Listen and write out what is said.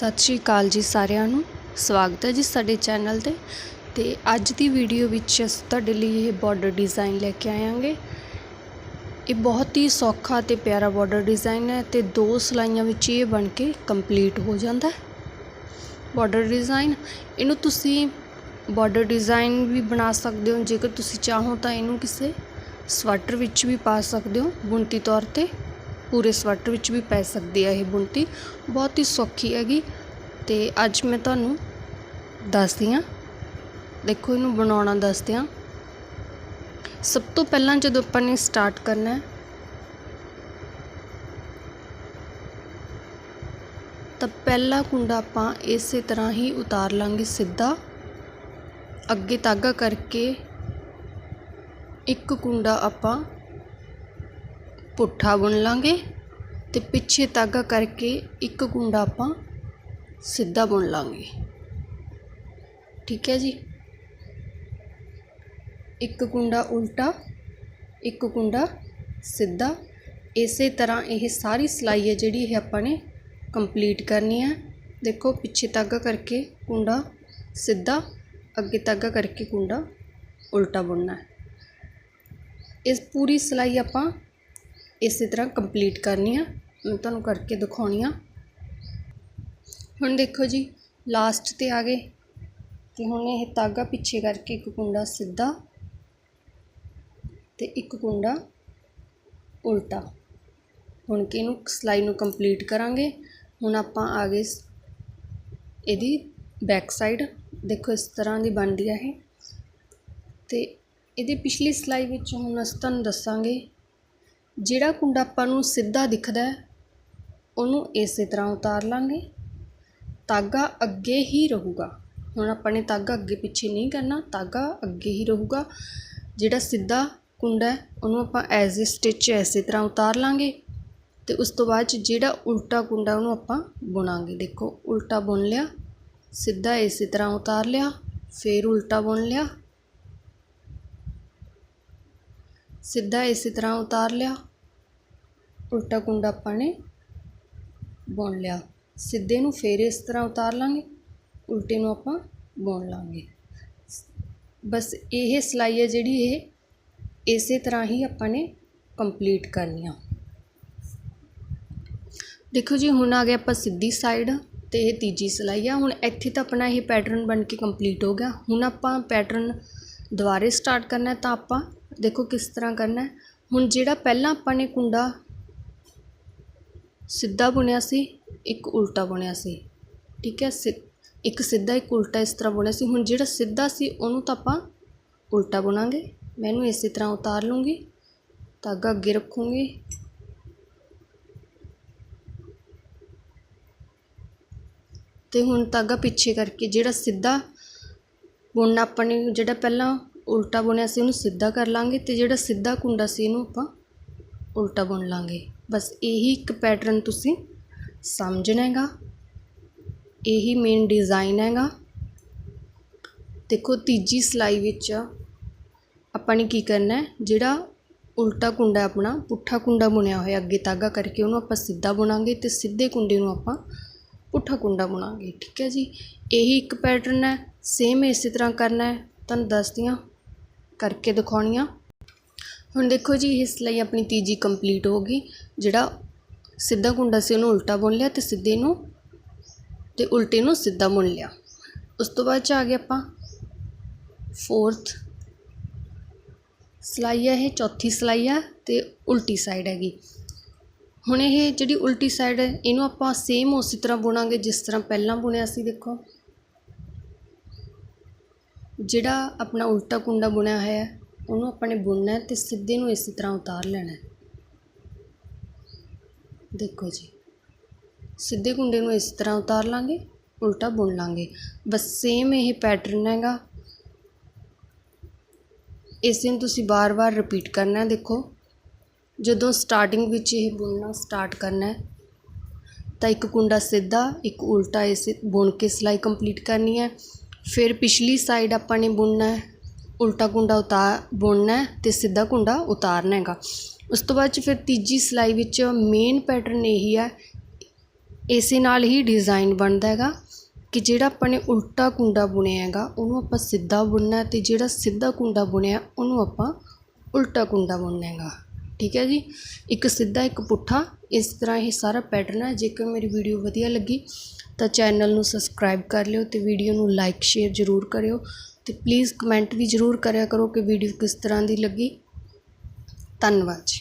ਸਤਿ ਸ਼੍ਰੀ ਅਕਾਲ ਜੀ ਸਾਰਿਆਂ ਨੂੰ। ਸਵਾਗਤ ਹੈ ਜੀ ਸਾਡੇ ਚੈਨਲ ਤੇ। ਤੇ ਅੱਜ ਦੀ ਵੀਡੀਓ ਵਿੱਚ ਅਸੀਂ ਤੁਹਾਡੇ ਲਈ ਇਹ ਬਾਰਡਰ ਡਿਜ਼ਾਈਨ ਲੈ ਕੇ ਆਇਆਂਗੇ। ਇਹ ਬਹੁਤ ਹੀ ਸੌਖਾ ਤੇ ਪਿਆਰਾ ਬਾਰਡਰ ਡਿਜ਼ਾਈਨ ਹੈ ਤੇ ਦੋ ਸਲਾਈਆਂ ਵਿੱਚ ਇਹ ਬਣ ਕੇ ਕੰਪਲੀਟ ਹੋ ਜਾਂਦਾ ਹੈ। ਬਾਰਡਰ ਡਿਜ਼ਾਈਨ ਇਹਨੂੰ ਤੁਸੀਂ ਬਾਰਡਰ ਡਿਜ਼ਾਈਨ ਵੀ ਬਣਾ ਸਕਦੇ ਹੋ। ਜੇਕਰ ਤੁਸੀਂ ਚਾਹੋ ਤਾਂ ਇਹਨੂੰ ਕਿਸੇ ਸਵੈਟਰ ਵਿੱਚ ਵੀ ਪਾ ਸਕਦੇ ਹੋ। ਬੁਣਤੀ ਤੌਰ ਤੇ ਪੂਰੇ ਸਵੈਟਰ ਵਿੱਚ ਵੀ ਪੈ ਸਕਦੀ ਹੈ ਇਹ ਬੁਣਤੀ ਬਹੁਤ ਹੀ ਸੌਖੀ ਹੈਗੀ। ਅਤੇ ਅੱਜ ਮੈਂ ਤੁਹਾਨੂੰ ਦੱਸਦੀ ਹਾਂ। ਦੇਖੋ, ਇਹਨੂੰ ਬਣਾਉਣਾ ਦੱਸਦੇ ਹਾਂ। ਸਭ ਤੋਂ ਪਹਿਲਾਂ ਜਦੋਂ ਆਪਾਂ ਨੇ ਸਟਾਰਟ ਕਰਨਾ ਹੈ, ਤਾਂ ਪਹਿਲਾ ਕੁੰਡਾ ਆਪਾਂ ਇਸੇ ਤਰ੍ਹਾਂ ਹੀ ਉਤਾਰ ਲਾਂਗੇ ਸਿੱਧਾ। ਅੱਗੇ ਤਾਗਾ ਕਰਕੇ ਇੱਕ ਕੁੰਡਾ ਆਪਾਂ ਪੁੱਠਾ ਬੁਣ ਲਾਂਗੇ ਤੇ ਪਿੱਛੇ ਤਾਗਾ ਕਰਕੇ ਇੱਕ ਕੁੰਡਾ ਆਪਾਂ ਸਿੱਧਾ ਬੁਣ ਲਾਂਗੇ। ਠੀਕ ਹੈ ਜੀ? ਇੱਕ ਕੁੰਡਾ ਉਲਟਾ, ਇੱਕ ਕੁੰਡਾ ਸਿੱਧਾ। ਇਸੇ ਤਰ੍ਹਾਂ ਇਹ ਸਾਰੀ ਸਲਾਈ ਹੈ ਜਿਹੜੀ ਇਹ ਆਪਾਂ ਨੇ ਕੰਪਲੀਟ ਕਰਨੀ ਹੈ। ਦੇਖੋ, ਪਿੱਛੇ ਤਾਗਾ ਕਰਕੇ ਕੁੰਡਾ ਸਿੱਧਾ, ਅੱਗੇ ਤਾਗਾ ਕਰਕੇ ਕੁੰਡਾ ਉਲਟਾ ਬੁਣਨਾ ਹੈ। ਇਸ ਪੂਰੀ ਸਲਾਈ ਆਪਾਂ ਇਸੇ ਤਰ੍ਹਾਂ ਕੰਪਲੀਟ ਕਰਨੀ ਆ। ਮੈਂ ਤੁਹਾਨੂੰ ਕਰਕੇ ਦਿਖਾਉਣੀ ਆ। ਹੁਣ ਦੇਖੋ ਜੀ ਲਾਸਟ ਤੇ ਆ ਗਏ। ਤੇ ਹੁਣ ਇਹ ਤਾਗਾ ਪਿੱਛੇ ਕਰਕੇ ਇੱਕ ਕੁੰਡਾ ਸਿੱਧਾ ਤੇ ਇੱਕ ਕੁੰਡਾ ਉਲਟਾ। ਹੁਣ ਕਿ ਇਹਨੂੰ ਸਲਾਈ ਨੂੰ ਕੰਪਲੀਟ ਕਰਾਂਗੇ। ਹੁਣ ਆਪਾਂ ਆ ਗਏ ਇਹਦੀ ਬੈਕ ਸਾਈਡ ਦੇਖੋ ਇਸ ਤਰ੍ਹਾਂ ਦੀ ਬਣਦੀ ਹੈ ਇਹ। ਤੇ ਇਹਦੀ ਪਿਛਲੀ ਸਲਾਈ ਵਿੱਚ ਹੁਣ ਅਸੀਂ ਤੁਹਾਨੂੰ ਦੱਸਾਂਗੇ ਜਿਹੜਾ ਕੁੰਡਾ ਆਪਾਂ ਨੂੰ ਸਿੱਧਾ ਦਿਖਦਾ ਉਹਨੂੰ ਇਸੇ ਤਰ੍ਹਾਂ ਉਤਾਰ ਲਾਂਗੇ। ਧਾਗਾ ਅੱਗੇ ਹੀ ਰਹੂਗਾ। ਹੁਣ ਆਪਾਂ ਨੇ ਧਾਗਾ ਅੱਗੇ ਪਿੱਛੇ ਨਹੀਂ ਕਰਨਾ, ਧਾਗਾ ਅੱਗੇ ਹੀ ਰਹੂਗਾ। ਜਿਹੜਾ ਸਿੱਧਾ ਕੁੰਡਾ ਉਹਨੂੰ ਆਪਾਂ ਐਜ਼ ਅ ਸਟਿਚ ਐਸੇ ਤਰ੍ਹਾਂ ਉਤਾਰ ਲਾਂਗੇ ਤੇ ਉਸ ਤੋਂ ਬਾਅਦ 'ਚ ਜਿਹੜਾ ਉਲਟਾ ਕੁੰਡਾ ਉਹਨੂੰ ਆਪਾਂ ਬੁਣਾਂਗੇ। ਦੇਖੋ, ਉਲਟਾ ਬੁਣ ਲਿਆ, ਸਿੱਧਾ ਇਸੇ ਤਰ੍ਹਾਂ ਉਤਾਰ ਲਿਆ, ਫਿਰ ਉਲਟਾ ਬੁਣ ਲਿਆ। ਸਿੱਧਾ ਇਸੇ ਤਰ੍ਹਾਂ ਉਤਾਰ ਲਿਆ। ਉਲਟਾ ਕੁੰਡਾ ਆਪਾਂ ਨੇ ਬੁਣ ਲਿਆ। ਸਿੱਧੇ ਨੂੰ ਫੇਰ ਇਸ ਤਰ੍ਹਾਂ ਉਤਾਰ ਲਾਂਗੇ, ਉਲਟੇ ਨੂੰ ਆਪਾਂ ਬੁਣ ਲਾਂਗੇ। ਬਸ ਇਹ ਸਿਲਾਈ ਹੈ ਜਿਹੜੀ ਇਹ, ਇਸੇ ਤਰ੍ਹਾਂ ਹੀ ਆਪਾਂ ਨੇ ਕੰਪਲੀਟ ਕਰਨੀ ਆ। ਦੇਖੋ ਜੀ, ਹੁਣ ਆ ਗਿਆ ਆਪਾਂ ਸਿੱਧੀ ਸਾਈਡ ਤੇ ਇਹ ਤੀਜੀ ਸਿਲਾਈ ਆ। ਹੁਣ ਇੱਥੇ ਤਾਂ ਆਪਣਾ ਇਹ ਪੈਟਰਨ ਬਣ ਕੇ ਕੰਪਲੀਟ ਹੋ ਗਿਆ। ਹੁਣ ਆਪਾਂ ਪੈਟਰਨ ਦੁਬਾਰੇ ਸਟਾਰਟ ਕਰਨਾ ਤਾਂ ਆਪਾਂ ਦੇਖੋ ਕਿਸ ਤਰ੍ਹਾਂ ਕਰਨਾ ਹੁਣ ਜਿਹੜਾ ਪਹਿਲਾਂ ਆਪਾਂ ਨੇ ਕੁੰਡਾ ਸਿੱਧਾ ਬੁਣਿਆ ਸੀ, ਇੱਕ ਉਲਟਾ ਬੁਣਿਆ ਸੀ, ਠੀਕ ਹੈ ਇੱਕ ਸਿੱਧਾ, ਇੱਕ ਉਲਟਾ ਇਸ ਤਰ੍ਹਾਂ ਬੁਣਿਆ ਸੀ। ਹੁਣ ਜਿਹੜਾ ਸਿੱਧਾ ਸੀ, ਉਹਨੂੰ ਤਾਂ ਆਪਾਂ ਉਲਟਾ ਬੁਣਾਂਗੇ। ਮੈਂ ਇਹਨੂੰ ਇਸੇ ਤਰ੍ਹਾਂ ਉਤਾਰ ਲੂੰਗੀ, ਧਾਗਾ ਅੱਗੇ ਰੱਖੂੰਗੀ। ਤੇ ਹੁਣ ਧਾਗਾ ਪਿੱਛੇ ਕਰਕੇ ਜਿਹੜਾ ਸਿੱਧਾ ਬੁਣਨਾ ਆਪਾਂ ਨੇ, ਜਿਹੜਾ ਪਹਿਲਾਂ ਉਲਟਾ ਬੁਣਿਆ ਸੀ, ਉਹਨੂੰ ਸਿੱਧਾ ਕਰ ਲਾਂਗੇ ਤੇ ਜਿਹੜਾ ਸਿੱਧਾ ਕੁੰਡਾ ਸੀ ਇਹਨੂੰ ਆਪਾਂ ਉਲਟਾ ਬੁਣ ਲਾਂਗੇ। ਬਸ ਇਹੀ ਇੱਕ ਪੈਟਰਨ ਤੁਸੀਂ ਸਮਝਣਾ ਹੈਗਾ। ਇਹੀ ਮੇਨ ਡਿਜ਼ਾਈਨ ਹੈਗਾ। ਦੇਖੋ, ਤੀਜੀ ਸਲਾਈ ਵਿੱਚ ਆਪਾਂ ਨੇ ਕੀ ਕਰਨਾ ਹੈ, ਜਿਹੜਾ ਉਲਟਾ ਕੁੰਡਾ ਆਪਣਾ, ਪੁੱਠਾ ਕੁੰਡਾ ਬੁਣਿਆ ਹੋਇਆ, ਅੱਗੇ ਤਾਗਾ ਕਰਕੇ ਉਹਨੂੰ ਆਪਾਂ ਸਿੱਧਾ ਬੁਣਾਂਗੇ ਤੇ ਸਿੱਧੇ ਕੁੰਡੇ ਨੂੰ ਆਪਾਂ ਪੁੱਠਾ ਕੁੰਡਾ ਬੁਣਾਂਗੇ, ਠੀਕ ਹੈ ਜੀ? ਇਹੀ ਇੱਕ ਪੈਟਰਨ ਹੈ ਸੇਮ ਇਸੇ ਤਰ੍ਹਾਂ ਕਰਨਾ ਹੈ, ਤੁਹਾਨੂੰ ਦੱਸਦੀ ਹਾਂ। ਕਰਕੇ ਦਿਖਾਉਣੀਆਂ ਹੁਣ ਦੇਖੋ ਜੀ ਇਹ ਸਲਾਈ ਆਪਣੀ ਤੀਜੀ ਕੰਪਲੀਟ ਹੋ ਗਈ। ਜਿਹੜਾ ਸਿੱਧਾ ਗੁੰਡਾ ਸੀ, ਉਹਨੂੰ ਉਲਟਾ ਬੁਣ ਲਿਆ ਤੇ ਸਿੱਧੇ ਨੂੰ ਤੇ ਉਲਟੇ ਨੂੰ ਸਿੱਧਾ ਬੁਣ ਲਿਆ। ਉਸ ਤੋਂ ਬਾਅਦ ਚ ਆ ਗਿਆ ਆਪਾਂ ਫੋਰਥ ਸਲਾਈ ਹੈ ਇਹ, ਚੌਥੀ ਸਲਾਈ ਆ ਤੇ ਉਲਟੀ ਸਾਈਡ ਹੈਗੀ। ਹੁਣ ਇਹ ਜਿਹੜੀ ਉਲਟੀ ਸਾਈਡ ਹੈ ਇਹਨੂੰ ਆਪਾਂ ਸੇਮ ਉਸੇ ਤਰ੍ਹਾਂ ਬੁਣਾਂਗੇ ਜਿਸ ਤਰ੍ਹਾਂ ਪਹਿਲਾਂ ਬੁਣਿਆ ਸੀ, ਦੇਖੋ। ਜਿਹੜਾ ਆਪਣਾ ਉਲਟਾ ਕੁੰਡਾ ਬੁਣਿਆ ਹੋਇਆ, ਉਹਨੂੰ ਆਪਾਂ ਨੇ ਬੁਣਨਾ ਅਤੇ ਸਿੱਧੇ ਨੂੰ ਇਸੇ ਤਰ੍ਹਾਂ ਉਤਾਰ ਲੈਣਾ ਦੇਖੋ ਜੀ, ਸਿੱਧੇ ਕੁੰਡੇ ਨੂੰ ਇਸ ਤਰ੍ਹਾਂ ਉਤਾਰ ਲਾਂਗੇ, ਉਲਟਾ ਬੁਣ ਲਾਂਗੇ। ਬਸ ਸੇਮ ਇਹ ਪੈਟਰਨ ਹੈਗਾ। ਇਸ ਨੂੰ ਤੁਸੀਂ ਬਾਰ-ਬਾਰ ਰਿਪੀਟ ਕਰਨਾ ਦੇਖੋ। ਜਦੋਂ ਸਟਾਰਟਿੰਗ ਵਿੱਚ ਇਹ ਬੁਣਨਾ ਸਟਾਰਟ ਕਰਨਾ ਤਾਂ ਇੱਕ ਕੁੰਡਾ ਸਿੱਧਾ, ਇੱਕ ਉਲਟਾ ਇਸੇ ਬੁਣ ਕੇ ਸਿਲਾਈ ਕੰਪਲੀਟ ਕਰਨੀ ਹੈ। ਫਿਰ ਪਿਛਲੀ ਸਾਈਡ ਆਪਾਂ ਨੇ ਬੁਣਨਾ ਉਲਟਾ ਕੁੰਡਾ ਉਤਾਰ ਬੁਣਨਾ ਤੇ ਸਿੱਧਾ ਕੁੰਡਾ ਉਤਾਰਨਾ ਹੈਗਾ। ਉਸ ਤੋਂ ਬਾਅਦ ਚ ਫਿਰ ਤੀਜੀ ਸਿਲਾਈ ਵਿੱਚ ਮੇਨ ਪੈਟਰਨ ਇਹੀ ਹੈ, ਇਸੇ ਨਾਲ ਹੀ ਡਿਜ਼ਾਈਨ ਬਣਦਾ ਹੈਗਾ ਕਿ ਜਿਹੜਾ ਆਪਾਂ ਨੇ ਉਲਟਾ ਕੁੰਡਾ ਬੁਣਿਆ ਹੈਗਾ, ਉਹਨੂੰ ਆਪਾਂ ਸਿੱਧਾ ਬੁਣਨਾ ਹੈ ਤੇ ਜਿਹੜਾ ਸਿੱਧਾ ਕੁੰਡਾ ਬੁਣਿਆ, ਉਹਨੂੰ ਆਪਾਂ ਉਲਟਾ ਕੁੰਡਾ ਬੁਣਨਾ ਹੈਗਾ। ਠੀਕ ਹੈ ਜੀ? ਇੱਕ ਸਿੱਧਾ, ਇੱਕ ਪੁੱਠਾ ਇਸ ਤਰ੍ਹਾਂ ਇਹ ਸਾਰਾ ਪੈਟਰਨ ਹੈ ਜੇਕਰ ਮੇਰੀ ਵੀਡੀਓ ਵਧੀਆ ਲੱਗੀ, ਤਾਂ ਚੈਨਲ ਨੂੰ ਸਬਸਕ੍ਰਾਈਬ ਕਰ ਲਿਓ ਅਤੇ ਵੀਡੀਓ ਨੂੰ ਲਾਈਕ ਸ਼ੇਅਰ ਜ਼ਰੂਰ ਕਰਿਓ। ਅਤੇ ਪਲੀਜ਼ ਕਮੈਂਟ ਵੀ ਜ਼ਰੂਰ ਕਰਿਆ ਕਰੋ ਕਿ ਵੀਡੀਓ ਕਿਸ ਤਰ੍ਹਾਂ ਦੀ ਲੱਗੀ। ਧੰਨਵਾਦ ਜੀ।